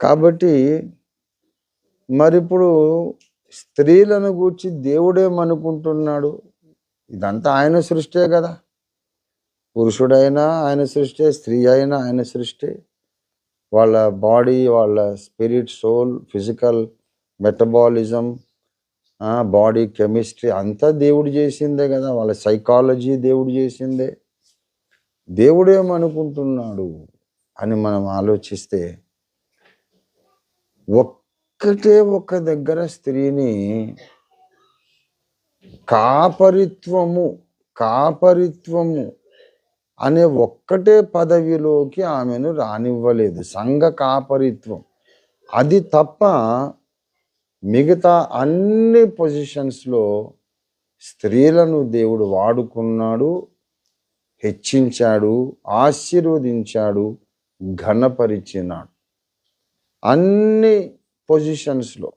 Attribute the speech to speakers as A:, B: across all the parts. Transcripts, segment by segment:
A: కాబట్టి మరి ఇప్పుడు స్త్రీలను గూర్చి దేవుడేమనుకుంటున్నాడు? ఇదంతా ఆయన సృష్టే కదా పురుషుడైనా ఆయన సృష్టే స్త్రీ అయినా ఆయన సృష్టే. వాళ్ళ బాడీ వాళ్ళ spirit soul physical metabolism body chemistry అంతా దేవుడు చేసిందే కదా వాళ్ళ సైకాలజీ దేవుడు చేసిందే. దేవుడేమనుకుంటున్నాడు అని మనం ఆలోచిస్తే ఒక్కటే ఒక్క దగ్గర స్త్రీని కాపరిత్వము కాపరిత్వము అనే ఒక్కటే పదవిలోకి ఆమెను రానివ్వలేదు. సంఘ కాపరిత్వం. అది తప్ప మిగతా అన్ని పొజిషన్స్లో స్త్రీలను దేవుడు వాడుకున్నాడు హెచ్చించాడు ఆశీర్వదించాడు ఘనపరిచినాడు. అన్ని పొజిషన్స్లో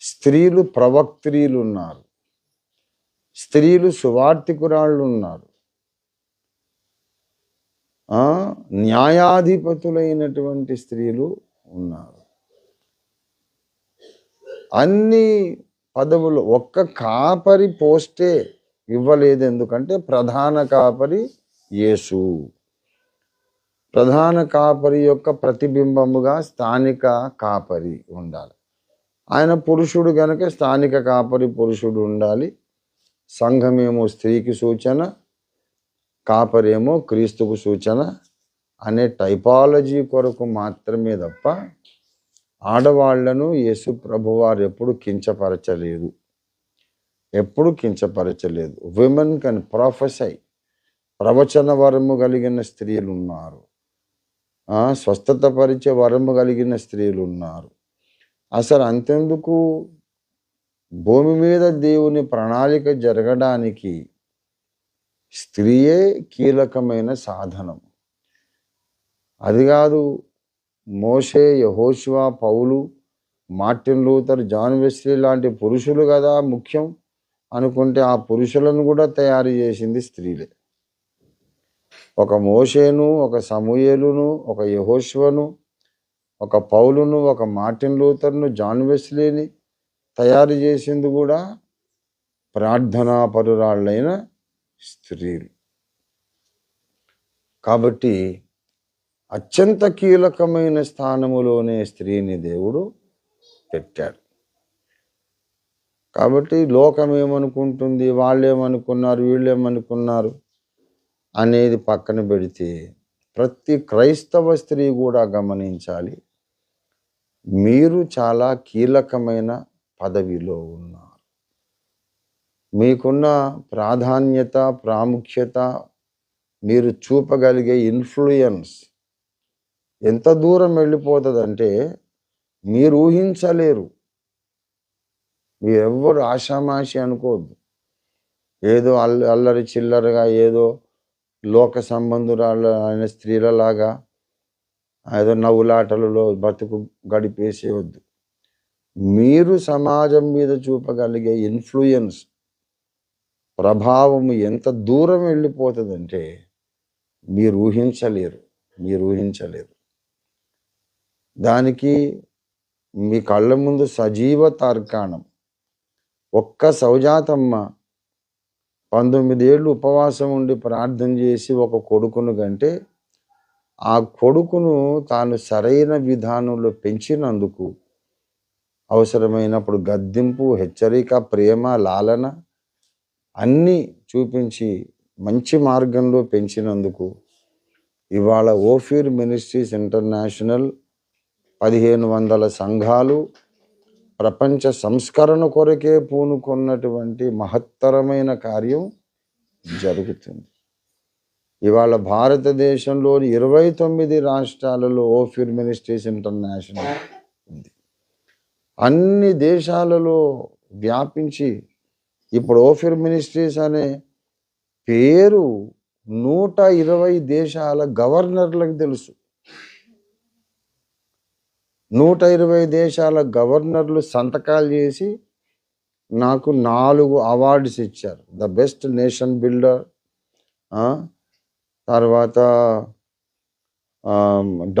A: స్త్రీలు ప్రవక్త్రీలు ఉన్నారు. స్త్రీలు సువార్థికురాళ్ళు ఉన్నారు న్యాయాధిపతులైనటువంటి స్త్రీలు ఉన్నారు. అన్ని పదవులు ఒక్క కాపరి పోస్టే ఇవ్వలేదు ఎందుకంటే ప్రధాన కాపరి యేసు. ప్రధాన కాపరి యొక్క ప్రతిబింబముగా స్థానిక కాపరి ఉండాలి. ఆయన పురుషుడు కనుక స్థానిక కాపరి పురుషుడు ఉండాలి. సంఘమేమో స్త్రీకి సూచన కాపరేమో క్రీస్తుకు సూచన అనే టైపాలజీ కొరకు మాత్రమే తప్ప ఆడవాళ్ళను యేసు ప్రభువారు ఎప్పుడు కించపరచలేదు. ఎప్పుడు కించపరచలేదు. విమెన్ కన్ ప్రొఫెసై ప్రవచన వరము కలిగిన స్త్రీలు ఉన్నారు స్వస్థత పరిచే వరము కలిగిన స్త్రీలు ఉన్నారు అసలు అంతెందుకు? భూమి మీద దేవుని ప్రణాళిక జరగడానికి స్త్రీయే కీలకమైన సాధనం. అది కాదు మోషే యహోశివా పౌలు మార్టిన్ లూథర్ జాన్ వెస్లీ లాంటి పురుషులు కదా ముఖ్యం అనుకుంటే ఆ పురుషులను కూడా తయారు చేసింది స్త్రీలే. ఒక మోషేను ఒక సమూయేలును ఒక యహోశ్వను ఒక పౌలును ఒక మార్టిన్ లూథర్ను జాన్ వెస్లీని తయారు చేసింది కూడా ప్రార్థనాపరురాళ్ళైన స్త్రీలు. కాబట్టి అత్యంత కీలకమైన స్థానములోనే స్త్రీని దేవుడు పెట్టాడు. కాబట్టి లోకం ఏమనుకుంటుంది? వాళ్ళు ఏమనుకున్నారు వీళ్ళు ఏమనుకున్నారు అనేది పక్కన పెడితే ప్రతి క్రైస్తవ స్త్రీ కూడా గమనించాలి. మీరు చాలా కీలకమైన పదవిలో ఉన్నారు. మీకున్న ప్రాధాన్యత ప్రాముఖ్యత మీరు చూపగలిగే ఇన్ఫ్లుయెన్స్ ఎంత దూరం వెళ్ళిపోతుందంటే మీరు ఊహించలేరు. మీరెవ్వరు ఆషామాషి అనుకోవద్దు. ఏదో అల్ అల్లరి చిల్లరగా ఏదో లోక సంబంధురాలు అయిన స్త్రీలలాగా ఏదో నవ్వులాటలలో బతుకు గడిపేసేవద్దు మీరు సమాజం మీద చూపగలిగే ఇన్ఫ్లుయెన్స్ ప్రభావం ఎంత దూరం వెళ్ళిపోతుందంటే మీరు ఊహించలేరు మీరు ఊహించలేరు. దానికి మీ కళ్ళ ముందు సజీవ తార్కాణం. ఒక్క సౌజాతమ్మ పంతొమ్మిది ఏళ్ళు ఉపవాసం ఉండి ప్రార్థన చేసి ఒక కొడుకును కంటే ఆ కొడుకును తాను సరైన విధానంలో పెంచినందుకు అవసరమైనప్పుడు గద్దింపు హెచ్చరిక ప్రేమ లాలన అన్నీ చూపించి మంచి మార్గంలో పెంచినందుకు ఇవాళ ఓఫీర్ మినిస్ట్రీస్ ఇంటర్నేషనల్ పదిహేను వందల సంఘాలు ప్రపంచ సంస్కరణ కొరకే పూనుకున్నటువంటి మహత్తరమైన కార్యం జరుగుతుంది. ఇవాళ భారతదేశంలోని ఇరవై తొమ్మిది రాష్ట్రాలలో ఓఫిర్ మినిస్ట్రీస్ ఇంటర్నేషనల్ ఉంది. అన్ని దేశాలలో వ్యాపించి ఇప్పుడు ఓఫిర్ మినిస్ట్రీస్ అనే పేరు నూట ఇరవై దేశాల గవర్నర్లకు తెలుసు. నూట ఇరవై దేశాల గవర్నర్లు సంతకాలు చేసి నాకు నాలుగు అవార్డ్స్ ఇచ్చారు. ద బెస్ట్ నేషన్ బిల్డర్ తర్వాత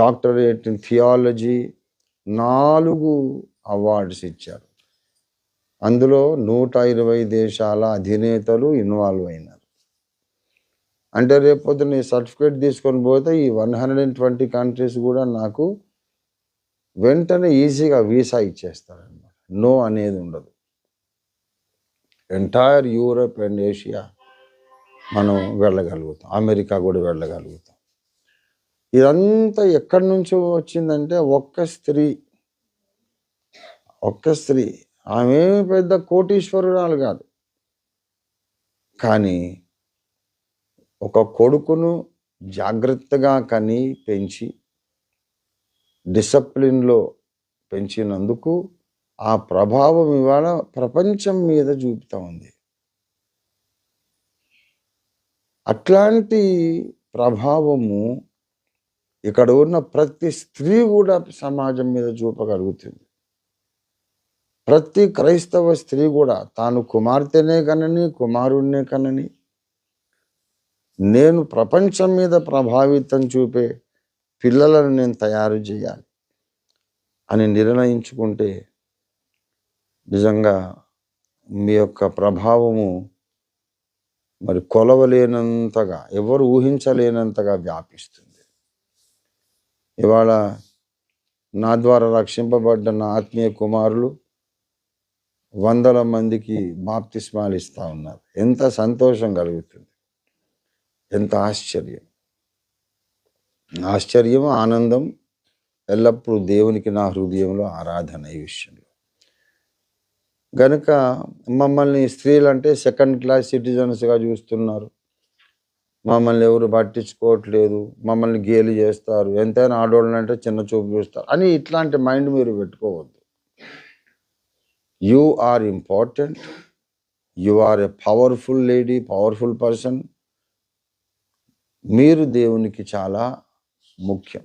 A: డాక్టరేట్ ఇన్ థియాలజీ నాలుగు అవార్డ్స్ ఇచ్చారు. అందులో నూట ఇరవై దేశాల అధినేతలు ఇన్వాల్వ్ అయినారు. అంటే రేపొద్దు ఈ సర్టిఫికేట్ తీసుకొని పోతే ఈ one hundred and twenty countries కూడా నాకు వెంటనే ఈజీగా వీసా ఇచ్చేస్తారనమాట నో అనేది ఉండదు. ఎంటైర్ యూరప్ అండ్ ఏషియా మనం వెళ్ళగలుగుతాం. అమెరికా కూడా వెళ్ళగలుగుతాం. ఇదంతా ఎక్కడి నుంచి వచ్చిందంటే ఒక్క స్త్రీ. ఒక్క స్త్రీ. ఆమె పెద్ద కోటీశ్వరురాలు కాదు. కానీ ఒక కొడుకును జాగ్రత్తగా కని పెంచి డిసప్లిన్లో పెంచినందుకు ఆ ప్రభావం ఇవాళ ప్రపంచం మీద చూపుతా ఉంది. అట్లాంటి ప్రభావము ఇక్కడ ఉన్న ప్రతి స్త్రీ కూడా సమాజం మీద చూపగలుగుతుంది. ప్రతి క్రైస్తవ స్త్రీ కూడా తాను కుమార్తెనే కనని కుమారుణ్ణే కనని నేను ప్రపంచం మీద ప్రభావితం చూపే పిల్లలను నేను తయారు చేయాలి అని నిర్ణయించుకుంటే నిజంగా మీ యొక్క ప్రభావము మరి కొలవలేనంతగా ఎవరు ఊహించలేనంతగా వ్యాపిస్తుంది. ఇవాళ నా ద్వారా రక్షింపబడ్డ నా ఆత్మీయ కుమారులు వందల మందికి బాప్తిస్మాలు ఇస్తూ ఉన్నారు. ఎంత సంతోషం కలుగుతుంది. ఎంత ఆశ్చర్యం. ఆశ్చర్యం ఆనందం ఎల్లప్పుడూ దేవునికి నా హృదయంలో ఆరాధన ఈ విషయంలో గనుక మమ్మల్ని స్త్రీలు అంటే సెకండ్ క్లాస్ సిటిజన్స్గా చూస్తున్నారు. మమ్మల్ని ఎవరు పట్టించుకోవట్లేదు మమ్మల్ని గేలి చేస్తారు ఎంతైనా ఆడవాళ్ళని అంటే చిన్న చూపు చూస్తారు అని ఇట్లాంటి మైండ్ మీరు పెట్టుకోవద్దు. You are important you are a powerful lady powerful person మీరు దేవునికి చాలా ముఖ్యం